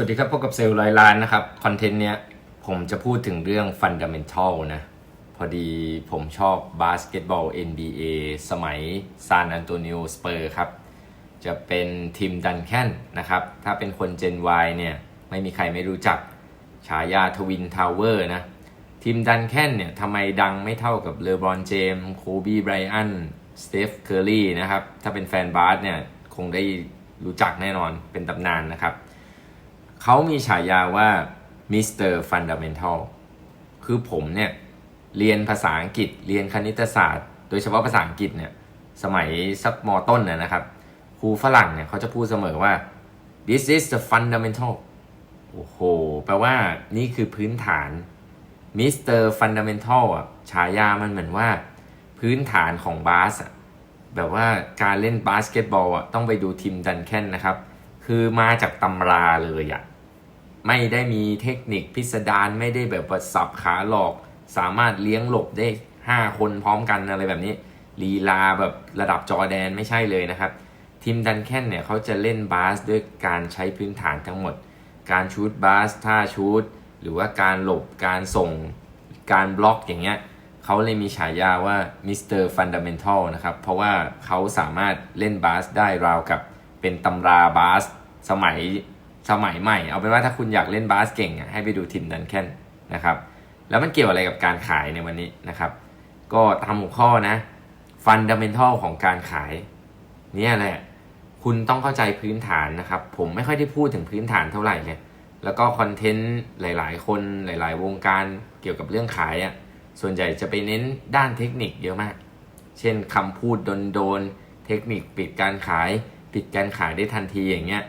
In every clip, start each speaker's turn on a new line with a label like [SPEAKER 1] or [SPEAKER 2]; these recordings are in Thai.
[SPEAKER 1] วัสดีครับพบกับเซลล์ร้อยล้านนะครับ คอนเทนต์เนี้ยผมจะพูดถึงเรื่องฟันดัมเ n ทัลนะ พอดีผมชอบบาสเกตบอล NBA สมัยซานอันโตนิโอสเปอร์ครับ จะเป็นทีมดันแคนนะครับ ถ้าเป็นคน Gen Y เนี่ย ไม่มีใครไม่รู้จักฉายาทวินทาวเวอร์นะ ทีมดันแคนเนี่ยทำไมดังไม่เท่ากับเลบรอนเจมส์โคบีไบรอันสเตฟเคอร์รีนะครับ ถ้าเป็นแฟนบาสเนี่ย คงได้รู้จักแน่นอนเป็นตำนานนะครับ เขามีฉายาว่ามิสเตอร์ฟันดัมเ n ทัลคือผมเนี่ยเรียนภาษาอังกฤษเรียนคณิตศาสตร์ โดยเฉพาะภาษาอังกฤษเนี่ยสมัยสักมต้นนะนะครับ ครูฝรั่งเนี่ยเขาจะพูดเสมอว่า this is the fundamental โอ้โห แปลว่านี่คือพื้นฐานมิสเตอร์ฟันดัมเ n ทัลอะฉายามันเหมือนว่า พื้นฐานของบาสอะแบบว่าการเล่นบาสเกตบอลอะต้องไปดูทีมดันแคนนะครับ คือมาจากตำราเลยอะไม่ได้มีเทคนิคพิสดารไม่ได้แบบว่าสับขาหลอก สามารถเลี้ยงหลบได้ 5 คนพร้อมกันอะไรแบบนี้ลีลาแบบระดับจอแดนไม่ใช่เลยนะครับ ทีมดันแคนเนี่ยเขาจะเล่นบาสด้วยการใช้พื้นฐานทั้งหมด การชูดบาสท่าชูดหรือว่าการหลบการส่งการบล็อกอย่างเงี้ยเขาเลยมีฉายาว่ามิสเตอร์ฟันดัมเ n ทัลนะครับ เพราะว่าเขาสามารถเล่นบาสได้ราวกับ เป็นตำราบาสสมัยสมัยใหม่ เอาเป็นว่าถ้าคุณอยากเล่นบาสเก่งอะให้ไปดูทีมดันแคนนะครับ แล้วมันเกี่ยวอะไรกับการขายในวันนี้นะครับ ก็ตามหัวข้อนะฟันดัมเ n ทัลของการขายเนี่ยแหละ คุณต้องเข้าใจพื้นฐานนะครับ ผมไม่ค่อยได้พูดถึงพื้นฐานเท่าไหร่เลยแล้วก็คอนเทนต์หลาย ๆ คนหลาย ๆ วงการเกี่ยวกับเรื่องขายอะ่ะส่วนใหญ่จะไปเน้นด้านเทคนิคเยอะมาก เช่นคำพูดโดนๆเทคนิคปิดการขาย ปิดการขายได้ทันทีอย่างเงี้ย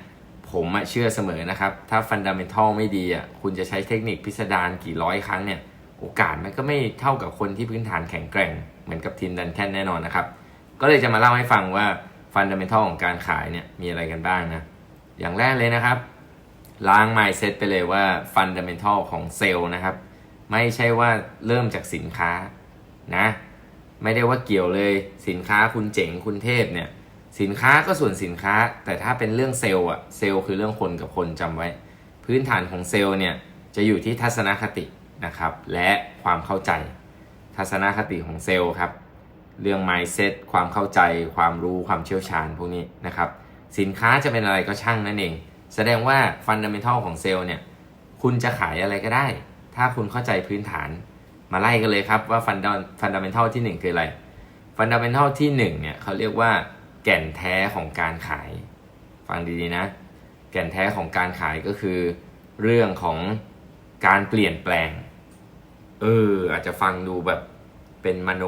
[SPEAKER 1] ผมเชื่อเสมอนะครับ ถ้าฟันดัมเ n ทัลไม่ดีอะคุณจะใช้เทคนิคพิสดารกี่ร้อยครั้งเนี่ยโอกาสมันก็ไม่เท่ากับคนที่พื้นฐานแข็งแกร่ง เหมือนกับทีมดันแคนแน่นอนนะครับ ก็เลยจะมาเล่าให้ฟังว่าฟันดัมเ n ทัลของการขายเนี่ยมีอะไรกันบ้างนะอย่างแรกเลยนะครับล้าง mindset ไปเลยว่าฟันดัมเ n ทัลของเซลล์นะครับ ไม่ใช่ว่าเริ่มจากสินค้านะ ไม่ได้ว่าเกี่ยวเลยสินค้าคุณเจ๋งคุณเทพเนี่ย สินค้าก็ส่วนสินค้า แต่ถ้าเป็นเรื่องเซลล์อะเซลล์คือเรื่องคนกับคนจำไว้ พื้นฐานของเซลล์เนี่ยจะอยู่ที่ทัศนคตินะครับ และความเข้าใจ ทัศนคติของเซลล์ครับ เรื่อง mindset ความเข้าใจ ความรู้ความเชี่ยวชาญพวกนี้นะครับ สินค้าจะเป็นอะไรก็ช่างนั่นเอง แสดงว่า fundamental ของเซลล์เนี่ยคุณจะขายอะไรก็ได้ ถ้าคุณเข้าใจพื้นฐานมาไล่กันเลยครับว่า funda- fundamental ที่ 1 คืออะไร fundamental ที่1เนี่ยเขาเรียกว่า แก่นแท้ของการขาย ฟังดีๆนะ แก่นแท้ของการขายก็คือ เรื่องของการเปลี่ยนแปลง เออ อาจจะฟังดูแบบเป็นมโน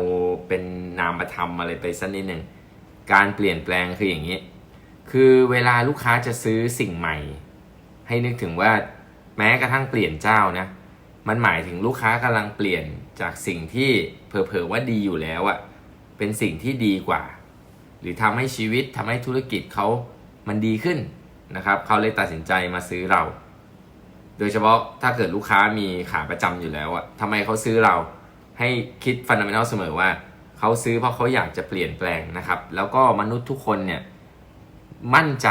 [SPEAKER 1] เป็นนามธรรมอะไรไปสักนิดหนึ่งการเปลี่ยนแปลงคืออย่างนี้ คือเวลาลูกค้าจะซื้อสิ่งใหม่ ให้นึกถึงว่าแม้กระทั่งเปลี่ยนเจ้านะ มันหมายถึงลูกค้ากำลังเปลี่ยนจากสิ่งที่เผลอๆว่าดีอยู่แล้วอะเป็นสิ่งที่ดีกว่า หรือทำให้ชีวิตทำให้ธุรกิจเขามันดีขึ้นนะครับเขาเลยตัดสินใจมาซื้อเรา โดยเฉพาะถ้าเกิดลูกค้ามีขาประจำอยู่แล้วอะทำไมเขาซื้อเราให้คิดฟันดัมเ n ทัลเสมอว่าเขาซื้อเพราะเขาอยากจะเปลี่ยนแปลงนะครับ แล้วก็มนุษย์ทุกคนเนี่ยมั่นใจ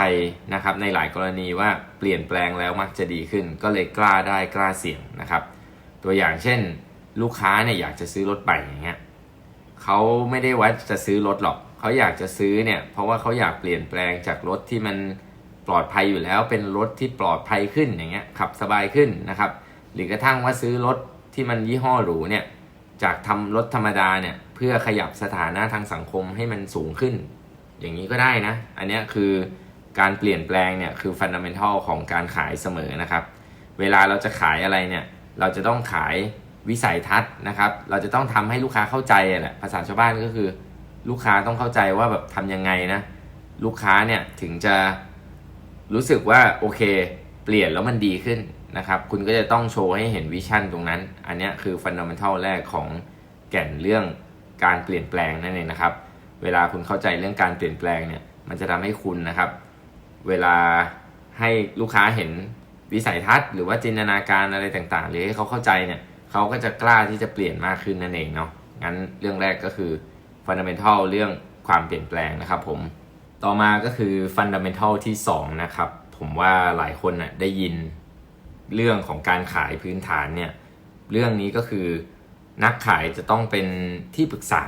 [SPEAKER 1] นะครับในหลายกรณีว่าเปลี่ยนแปลงแล้วมักจะดีขึ้น ก็เลยกล้าได้กล้าเสี่ยงนะครับ ตัวอย่างเช่น ลูกค้าเนี่ยอยากจะซื้อรถใหม่อย่างเงี้ยเขาไม่ได้ว่าจะซื้อรถหรอก เขาอยากจะซื้อเนี่ยเพราะว่าเขาอยากเปลี่ยนแปลงจากรถที่มันปลอดภัยอยู่แล้วเป็นรถที่ปลอดภัยขึ้นอย่างเงี้ยขับสบายขึ้นนะครับหรือกระทั่งว่าซื้อรถที่มันยี่ห้อหรูเนี่ยจากทำรถธรรมดาเนี่ยเพื่อขยับสถานะทางสังคมให้มันสูงขึ้น อย่างนี้ก็ได้นะ อันเนี้ยคือการเปลี่ยนแปลงเนี่ยคือฟันดัมเ n ทัลของการขายเสมอนะครับ เวลาเราจะขายอะไรเนี่ยเราจะต้องขายวิสัยทัศน์นะครับ เราจะต้องทำให้ลูกค้าเข้าใจแหละภาษาชาวบ้านก็คือ ลูกค้าต้องเข้าใจว่าแบบทำยังไงนะ ลูกค้าเนี่ยถึงจะรู้สึกว่าโอเค เปลี่ยนแล้วมันดีขึ้นนะครับ คุณก็จะต้องโชว์ให้เห็นวิชั่นตรงนั้น อันนี้คือฟันดัมเ n ทัลแรกของแก่นเรื่องการเปลี่ยนแปลงนั่นเองนะครับ เวลาคุณเข้าใจเรื่องการเปลี่ยนแปลงเนี่ย มันจะทำให้คุณนะครับ เวลาให้ลูกค้าเห็นวิสัยทัศน์ หรือว่าจินตนาการอะไรต่างๆ หรือให้เขาเข้าใจเนี่ยเขาก็จะกล้าที่จะเปลี่ยนมากขึ้นนั่นเองเนาะงั้นเรื่องแรกก็คือ fundamental เรื่องความเปลี่ยนแปลงนะครับผมต่อมาก็คือ fundamental ที่ 2 นะครับ ผมว่าหลายคนน่ะได้ยินเรื่องของการขายพื้นฐานเนี่ยเรื่องนี้ก็คือนักขายจะต้องเป็นที่ปรึกษา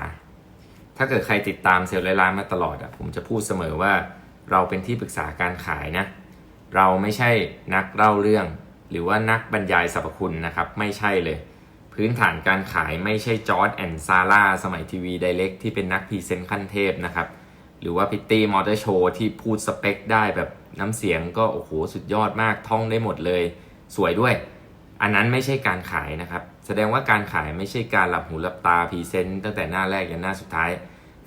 [SPEAKER 1] ถ้าเกิดใครติดตามเซลล์ร้อยล้านมาตลอดอะผมจะพูดเสมอว่าเราเป็นที่ปรึกษาการขายนะเราไม่ใช่นักเล่าเรื่อง หรือว่านักบรรยายสรรพคุณนะครับ ไม่ใช่เลย พื้นฐานการขายไม่ใช่จอร์ดแอนด์ซาร่าสมัยทีวีไดเ c กที่เป็นนักพรีเซนต์ขั้นเทพนะครับ หรือว่าพิตตี้มอเตอร์โชว์ที่พูดสเปคได้แบบน้ำเสียงก็โอ้โหสุดยอดมากท่องได้หมดเลย สวยด้วย อันนั้นไม่ใช่การขายนะครับ แสดงว่าการขายไม่ใช่การหลับหูหลับตาพรีเซนต์ตั้งแต่หน้าแรกยันหน้าสุดท้าย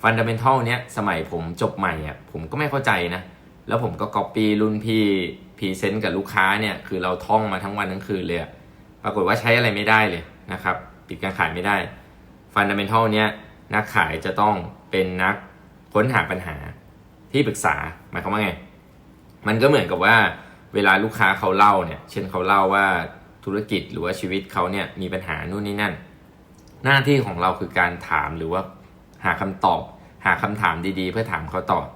[SPEAKER 1] ฟันดัมเบลทัลเนี้ยสมัยผมจบใหม่อะผมก็ไม่เข้าใจนะ แล้วผมก็ก๊อปปี้รุ่นพี่พรีเซนต์กับลูกค้าเนี่ยคือเราท่องมาทั้งวันทั้งคืนเลยปรากฏว่าใช้อะไรไม่ได้เลย นะครับปิดการขายไม่ได้ฟันดัมเบลทัลเนี้ยนักขายจะต้องเป็นนักค้นหาปัญหาที่ปรึกษาหมายความว่าไง มันก็เหมือนกับว่าเวลาลูกค้าเขาเล่าเนี่ย เช่นเขาเล่าว่าธุรกิจหรือว่าชีวิตเขาเนี่ยมีปัญหานู่นนี่นั่น หน้าที่ของเราคือการถามหรือว่าหาคำตอบ หาคำถามดีๆ เพื่อถามเขาตอบ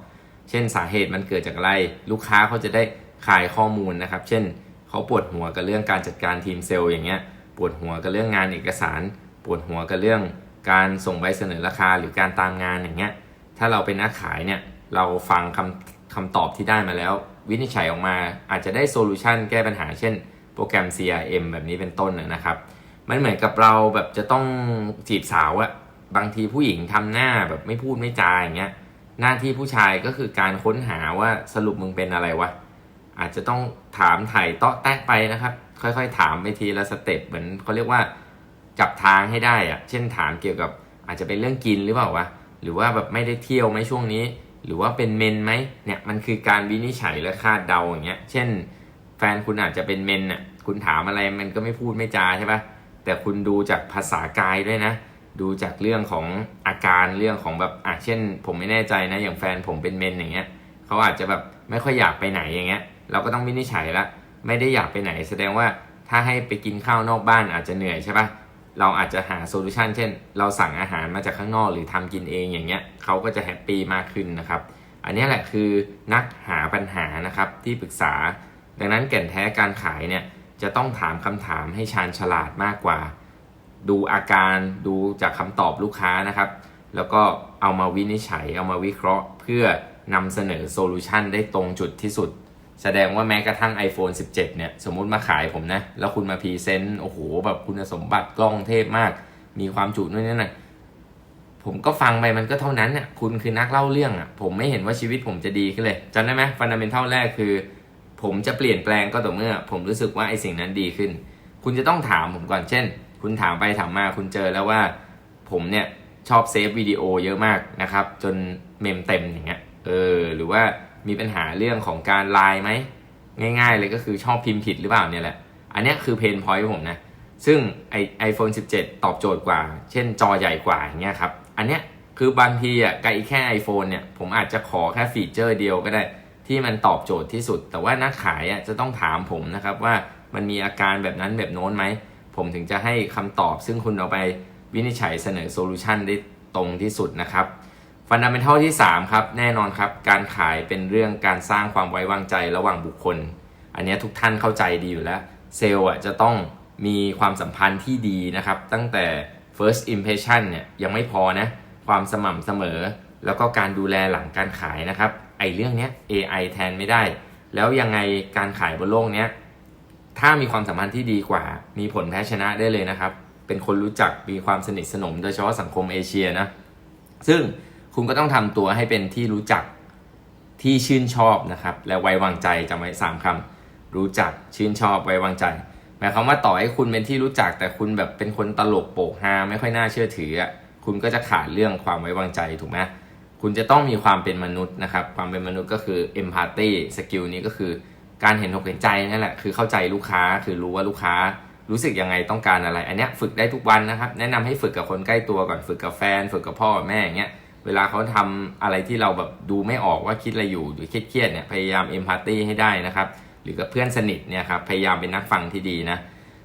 [SPEAKER 1] เช่นสาเหตุมันเกิดจากอะไร ลูกค้าเขาจะได้คลายข้อมูลนะครับ เช่นเขาปวดหัวกับเรื่องการจัดการทีมเซลล์อย่างเงี้ย ปวดหัวกับเรื่องงานเอกสาร ปวดหัวกับเรื่องการส่งใบเสนอราคาหรือการตามงานอย่างเงี้ยถ้าเราเป็นนักขายเนี่ยเราฟังคำคำตอบที่ได้มาแล้ว วินิจฉัยออกมาอาจจะได้โซลูชันแก้ปัญหาเช่น โปรแกรม CRM แบบนี้เป็นต้นนะนะครับ มันเหมือนกับเราแบบจะต้องจีบสาวอะบางทีผู้หญิงทำหน้าแบบไม่พูดไม่จาอย่างเงี้ยหน้าที่ผู้ชายก็คือการค้นหาว่าสรุปมึงเป็นอะไรวะ อาจจะต้องถามไถ่เตาะแตะไปนะครับ ค่อยๆ ถามไปทีละสเต็ปเหมือนเขาเรียกว่าจับทางให้ได้อะเช่นถามเกี่ยวกับอาจจะเป็นเรื่องกินหรือเปล่าวะหรือว่าแบบไม่ได้เที่ยวไหมช่วงนี้ หรือว่าเป็นเมนไหมเนี่ยมันคือการวินิจฉัยและคาดเดาอย่างเงี้ย เช่น แฟนคุณอาจจะเป็นเมนน่ะคุณถามอะไรมันก็ไม่พูดไม่จาใช่ปะแต่คุณดูจากภาษากายด้วยนะ ดูจากเรื่องของอาการเรื่องของแบบอะเช่น ผมไม่แน่ใจนะอย่างแฟนผมเป็นเมนอย่างเงี้ยเขาอาจจะแบบไม่ค่อยอยากไปไหนอย่างเงี้ย เราก็ต้องวินิจฉัยละไม่ได้อยากไปไหน แสดงว่าถ้าให้ไปกินข้าวนอกบ้านอาจจะเหนื่อยใช่ปะเราอาจจะหาโซลูชันเช่น เราสั่งอาหารมาจากข้างนอกหรือทำกินเองอย่างเงี้ยเขาก็จะแฮปปี้มากขึ้นนะครับ อันนี้แหละคือนักหาปัญหานะครับที่ปรึกษา ดังนั้นแก่นแท้การขายเนี่ยจะต้องถามคำถามให้ชาญฉลาดมากกว่า ดูอาการดูจากคำตอบลูกค้านะครับ แล้วก็เอามาวินิจฉัย เอามาวิเคราะห์ เพื่อนำเสนอโซลูชันได้ตรงจุดที่สุด แสดงว่าแม้กระทั่ง iPhone 17 เนี่ย สมมุติมาขายผมนะ แล้วคุณมาพรีเซนต์ โอ้โห แบบคุณสมบัติกล้องเทพมาก มีความจุนู่นนี่นั่นผมก็ฟังไปมันก็เท่านั้นน่ะคุณคือนักเล่าเรื่องอะ ผมไม่เห็นว่าชีวิตผมจะดีขึ้นเลยจำได้ไหมฟันดัมเบลทัลแรกคือ ผมจะเปลี่ยนแปลงก็ต่อเมื่อ ผมรู้สึกว่าไอ้สิ่งนั้นดีขึ้น คุณจะต้องถามผมก่อนเช่น คุณถามไปถามมาคุณเจอแล้วว่า ผมเนี่ยชอบเซฟวิดีโอเยอะมากนะครับ จนเมมเต็มอย่างเงี้ยเออหรือว่า มีปัญหาเรื่องของการไลน์ไหมง่าย ๆ เลยก็คือชอบพิมพ์ผิดหรือเปล่าเนี่ยแหละ อันนี้คือเพนพอยต์ผมนะ ซึ่งไอไอโฟน17 ตอบโจทย์กว่า เช่นจอใหญ่กว่าอย่างเงี้ยครับ อันเนี้ยคือบางทีอะไกลแค่ iPhone เนี่ยผมอาจจะขอแค่ฟีเจอร์เดียวก็ได้ ที่มันตอบโจทย์ที่สุด แต่ว่านักขายอะจะต้องถามผมนะครับว่ามันมีอาการแบบนั้นแบบโน้นไหม ผมถึงจะให้คำตอบซึ่งคุณเอาไปวินิจฉัยเสนอโซลูชันได้ตรงที่สุดนะครับ ฟันดัมเบลทัลที่ 3 ครับ แน่นอนครับ การขายเป็นเรื่องการสร้างความไว้วางใจระหว่างบุคคล อันนี้ทุกท่านเข้าใจดีอยู่แล้ว เซลล์อะจะต้องมีความสัมพันธ์ที่ดีนะครับ ตั้งแต่ first impression เนี่ยยังไม่พอนะ ความสม่ำเสมอ แล้วก็การดูแลหลังการขายนะครับ ไอเรื่องเนี้ย AI แทนไม่ได้ แล้วยังไงการขายบนโลกเนี้ยถ้ามีความสัมพันธ์ที่ดีกว่า มีผลแพ้ชนะได้เลยนะครับ เป็นคนรู้จักมีความสนิทสนมโดยเฉพาะสังคมเอเชียนะ ซึ่ง คุณก็ต้องทำตัวให้เป็นที่รู้จักที่ชื่นชอบนะครับ และไว้วางใจจำไว้สามคำรู้จักชื่นชอบไว้วางใจหมายความว่าต่อให้คุณเป็นที่รู้จักแต่คุณแบบเป็นคนตลกโปกฮาไม่ค่อยน่าเชื่อถืออะคุณก็จะขาดเรื่องความไว้วางใจถูกไหมคุณจะต้องมีความเป็นมนุษย์นะครับ ความเป็นมนุษย์ก็คือ empathy สกิลนี้ก็คือการเห็นอกเห็นใจนั่นแหละคือเข้าใจลูกค้าคือรู้ว่าลูกค้ารู้สึกยังไงต้องการอะไร อันนี้ฝึกได้ทุกวันนะครับ แนะนำให้ฝึกกับคนใกล้ตัวก่อนฝึกกับแฟน ฝึกกับพ่อแม่อย่างเงี้ย เวลาเขาทำอะไรที่เราแบบดูไม่ออกว่าคิดอะไรอยู่หรือเครียดๆเนี่ยพยายามเอมพัตตีให้ได้นะครับ หรือกับเพื่อนสนิทเนี่ยครับพยายามเป็นนักฟังที่ดีนะ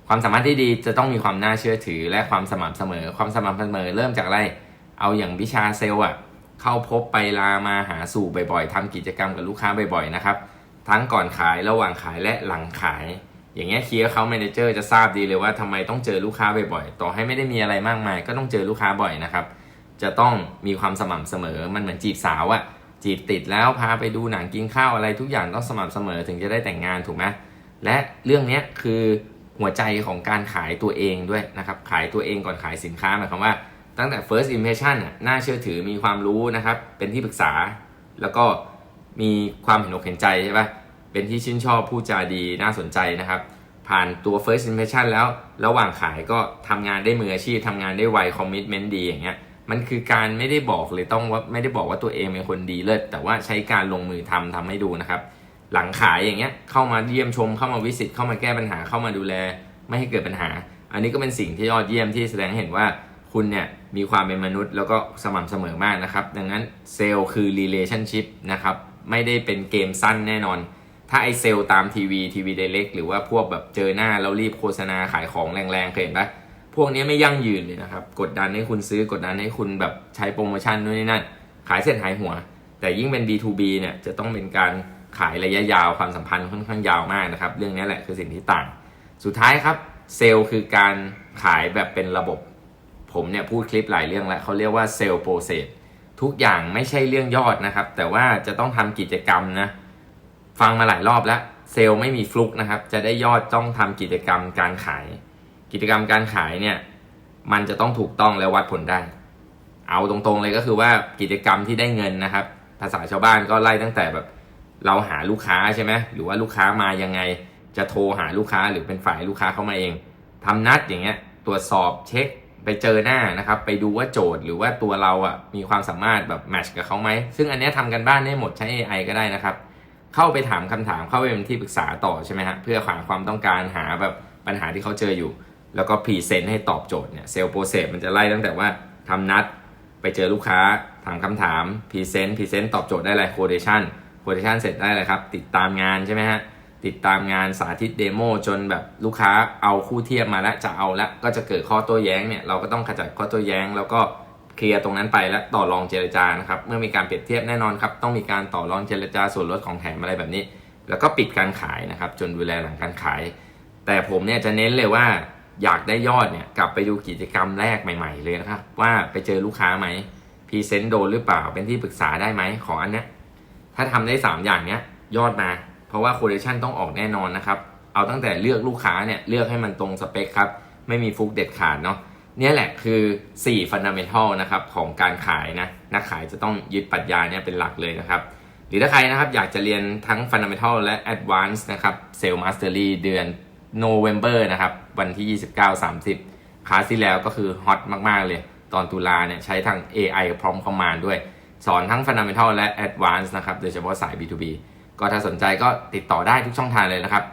[SPEAKER 1] ความสามารถที่ดีจะต้องมีความน่าเชื่อถือและความสม่ำเสมอ ความสม่ำเสมอเริ่มจากอะไร เอาอย่างวิชาเซลล์อะเข้าพบไปลามาหาสู่บ่อยๆทำกิจกรรมกับลูกค้าบ่อยๆนะครับทั้งก่อนขายระหว่างขายและหลังขาย อย่างเงี้ยเคียร์เขา manager จะทราบดีเลยว่าทำไมต้องเจอลูกค้าบ่อยๆ ต่อให้ไม่ได้มีอะไรมากมาย ก็ต้องเจอลูกค้าบ่อยนะครับ จะต้องมีความสม่ำเสมอ มันเหมือนจีบสาวอะจีบติดแล้วพาไปดูหนังกินข้าวอะไรทุกอย่างต้องสม่ำเสมอถึงจะได้แต่งงานถูกไหมและเรื่องนี้คือหัวใจของการขายตัวเองด้วยนะครับ ขายตัวเองก่อนขายสินค้าหมายความว่าตั้งแต่ first impression น่าเชื่อถือมีความรู้นะครับ เป็นที่ปรึกษา แล้วก็มีความเห็นอกเห็นใจใช่ปะเป็นที่ชื่นชอบพูดจาดีน่าสนใจนะครับ ผ่านตัว first impression แล้ว ระหว่างขายก็ทำงานได้มืออาชีพทำงานได้ไว commitment ดีอย่างเงี้ย มันคือการไม่ได้บอกเลยต้องว่าไม่ได้บอกว่าตัวเองเป็นคนดีเลิศแต่ว่าใช้การลงมือทำทำให้ดูนะครับ หลังขายอย่างเงี้ยเข้ามาเยี่ยมชมเข้ามาวิสิตเข้ามาแก้ปัญหาเข้ามาดูแล ไม่ให้เกิดปัญหา อันนี้ก็เป็นสิ่งที่ยอดเยี่ยมที่แสดงเห็นว่าคุณเนี่ยมีความเป็นมนุษย์แล้วก็สม่ำเสมอมากนะครับ ดังนั้นเซลล์คือ relationship นะครับไม่ได้เป็นเกมสั้นแน่นอน ถ้าไอเซลล์ตามทีวีทีวีเดเล็กหรือว่าพวกแบบเจอหน้าแล้วรีบโฆษณาขายของแรงๆเคยเห็นปะ พวกนี้ไม่ยั่งยืนเลยนะครับ กดดันให้คุณซื้อกดดันให้คุณแบบใช้โปรโมชั่นนู่นนี่นั่น ขายเสร็จหายหัว แต่ยิ่งเป็น B2B เนี่ยจะต้องเป็นการขายระยะยาวความสัมพันธ์ค่อนข้างยาวมากนะครับ เรื่องนี้แหละคือสิ่งที่ต่าง สุดท้ายครับเซลล์คือการขายแบบเป็นระบบ ผมเนี่ยพูดคลิปหลายเรื่องแล้วเขาเรียกว่าเซลล์โปรเซสทุกอย่างไม่ใช่เรื่องยอดนะครับ แต่ว่าจะต้องทำกิจกรรมนะฟังมาหลายรอบแล้วเซลล์ไม่มีฟลุกนะครับ จะได้ยอดต้องทำกิจกรรมการขาย กิจกรรมการขายเนี่ยมันจะต้องถูกต้องและวัดผลได้ เอาตรงๆเลยก็คือว่ากิจกรรมที่ได้เงินนะครับ ภาษาชาวบ้านก็ไล่ตั้งแต่แบบเราหาลูกค้าใช่ไหมหรือว่าลูกค้ามายังไง จะโทรหาลูกค้าหรือเป็นฝ่ายลูกค้าเข้ามาเองทำนัดอย่างเงี้ยตรวจสอบเช็คไปเจอหน้านะครับ ไปดูว่าโจทย์หรือว่าตัวเราอะมีความสามารถแบบแมทช์กับเขาไหม ซึ่งอันเนี้ยทำกันบ้านได้หมดใช้ AI ก็ได้นะครับ เข้าไปถามคำถามเข้าไปเป็นที่ปรึกษาต่อใช่ไหมฮะเพื่อหาความต้องการหาแบบปัญหาที่เขาเจออยู่ แล้วก็พรีเซนต์ให้ตอบโจทย์เนี่ยเซลล์โปรเซสมันจะไล่ตั้งแต่ว่าทำนัดไปเจอลูกค้าถามคำถามพรีเซนต์พรีเซนต์ตอบโจทย์ได้อะไรโคเดชันโคเดชันเสร็จได้เลยครับ ติดตามงานใช่ไหมฮะติดตามงานสาธิตเดโมจนแบบลูกค้าเอาคู่เทียบมาแล้วจะเอาแล้วก็จะเกิดข้อโต้แย้งเนี่ยเราก็ต้องขจัดข้อโต้แย้ง แล้วก็เคลียร์ตรงนั้นไปและต่อรองเจรจานะครับเมื่อมีการเปรียบเทียบแน่นอนครับต้องมีการต่อรองเจรจาส่วนลดของแถมอะไรแบบนี้ แล้วก็ปิดการขายนะครับจนดูแลหลังการขาย แต่ผมเนี่ยจะเน้นเลยว่า อยากได้ยอดเนี่ยกลับไปดูกิจกรรมแรกใหม่ ๆ เลยนะครับ ว่าไปเจอลูกค้าไหมพรีเซนต์โดนหรือเปล่าเป็นที่ปรึกษาได้ไหมของอันเนี้ยถ้าทำได้ 3 อย่างเนี้ยยอดมา เพราะว่าโคเดชันต้องออกแน่นอนนะครับ เอาตั้งแต่เลือกลูกค้าเนี่ยเลือกให้มันตรงสเปคครับ ไม่มีฟุกเด็ดขาดเนาะเนี่ยแหละคือ 4 Fundamental นะครับของการขายนะนักขายจะต้องยึดปรัชญาเนี่ยเป็นหลักเลยนะครับ หรือถ้าใครนะครับอยากจะเรียนทั้ง Fundamental และ Advanced นะครับ Sales Mastery เดือน โนเวมเบอร์นะครับ วันที่ 29-30 คลาสที่แล้วก็คือฮอตมาก ๆ เลย ตอนตุลาเนี่ยใช้ทาง AI พร้อมคอมมานด้วย สอนทั้ง Fundamental และ Advanced นะครับ โดยเฉพาะสาย B2B ก็ถ้าสนใจก็ติดต่อได้ทุกช่องทางเลยนะครับ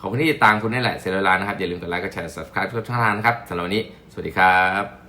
[SPEAKER 1] ขอบคุณที่ติดตามคุณนี่แหละเซลลานะครับ อย่าลืมกดไลค์กดแชร์ subscribe ทุกช่องทางนะครับสำหรับวันนี้ สวัสดีครับ